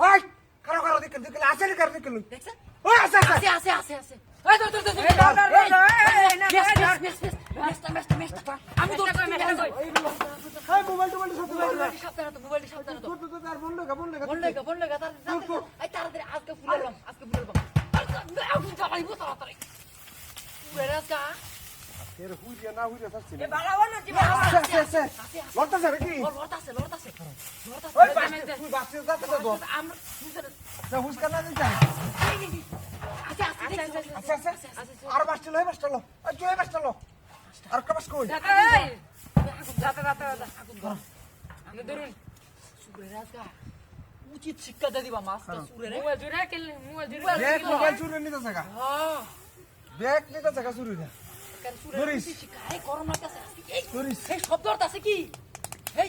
Hey, kalau kalau dikit dikit asal kalau dikit lu. Deksa. আছে ওই আছে আছে আছে আছে মেস আমি তো মেস কই হাই মোবাইল টোবাইল সব মোবাইল সাবধানে তো মোবাইল সাবধানে তো তো তো তার বন্ধ গা বন্ধ গা বললে গা বললে গা তার এই তাড়াতাড়ি আজকে ফুলালাম আজকে ফুলালাম আগুন জ্বালাই বো তাড়াতাড়ি পুরে আজকা এর হুইয়া না হুইয়া থাকছে এ বাড়াও না কি বাড়াও আছে আছে আছে লড়তা স্যার কি লড়তাছে লড়তাছে লড়তাছে বাস বাসে তো দো না দিতে আছে আছে আছে আচ্ছা আচ্ছা আর বাসটা লই বাসটা লো আর তুই বাসটা লো আর কাবাস কই? উচিত শিক্ষা দিয়ে দিবা মাছটা সুরে রে ব্যাগ মোবাইল চুরি নিতে থাকা হ্যাঁ। ব্যাগ নিতে থাকা চুরি না কারণ সুরে শিক্ষা? এই। শব্দ আছে কি? এই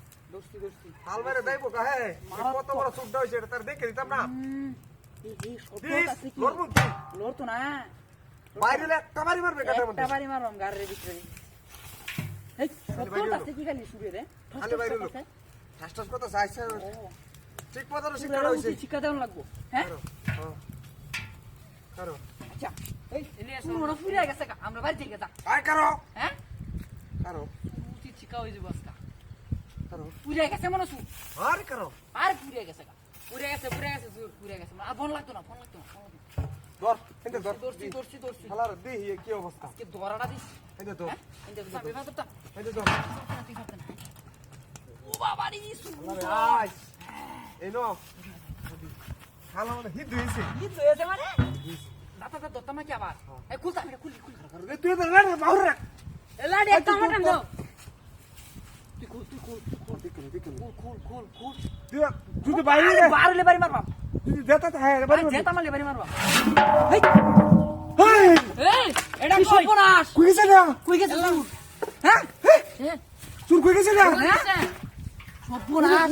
খেত কি হইবা এইবা এইবা আই বা এইবা এইবা এই বেটা এই এই এই এই হাল মারে না। দিতে রে সুরে রে উচিত শিক্ষা দে হ্যাঁ সুরে রে আজকা ধর এই এই শব্দ আছে কি? হ্যাঁ এই আরও কাছে কাছে কাছে কাছে কাছে কাছে তো কাছে কাছে তো কাছে কাছে তো তাহলে সুরে দেব কাছে কাছে তো কাছে কাছে যাইবো কা হে কত বড় সুদ্ধ হইছে এটা তার দেখে দিতাম না। লড়তো না বাইরে একটা বাড়ি মারবে কাটার মধ্যে। একটা বাড়ি মারবাম গাড়ির ভিতরে। এই শব্দ কি খালি সুরে রে? খালি বাইরে লোক। ঠাস ঠাস কথা চাইছে ঠিক মতো শিক্ষা হইছে। শিক্ষা দেওয়ান লাগবো। হ্যাঁ? করো হ্যাঁ আচ্ছা এই পুরোনো ফুরিয়ে গেছে আমরা বাড়ি থেকে যা। আয় করো। হ্যাঁ? করো। উচিত শিক্ষা হয়ে যাব আজকা। পুরিয়ে গেছে মনে শু আরে করো। আর পুরিয়ে গেছে পুরিয়ে গেছে পুরিয়ে গেছে জোর পুরিয়ে গেছে। আর ফোন লাগতো না ফোন লাগতো না ধর এনে ধর। দর্শি দর্শি দর্শি শালার দি হি কি অবস্থা? আজকে ধরাটা দিস। এনে ধর। হ্যাঁ? এই যে সামনে বাজারটা এনে ধর। ও বাবা রে আরে আই এই নো। খালা মানে হিট হইছে। কি হয়েছে মানে? দাদা দাদা দত্তা মা কি আবার। এই খুলতা আমি খুলি খুলি। তুই তো না বাহুর রাখ এলাডি একটা মাটান দাও তুই খুল তুই খুল তুই খুল খুল খুল তো বাইরে বারলে বাড়ি মারবা। তুই যেতে তো হ্যাঁ বাড়ি জেতা মারলে বাড়ি মারবা। এই হাই! এই এটা কি সর্বনাশ! কই গেছে না কই গেছে হ্যাঁ? চুর কই গেছে না সর্বনাশ!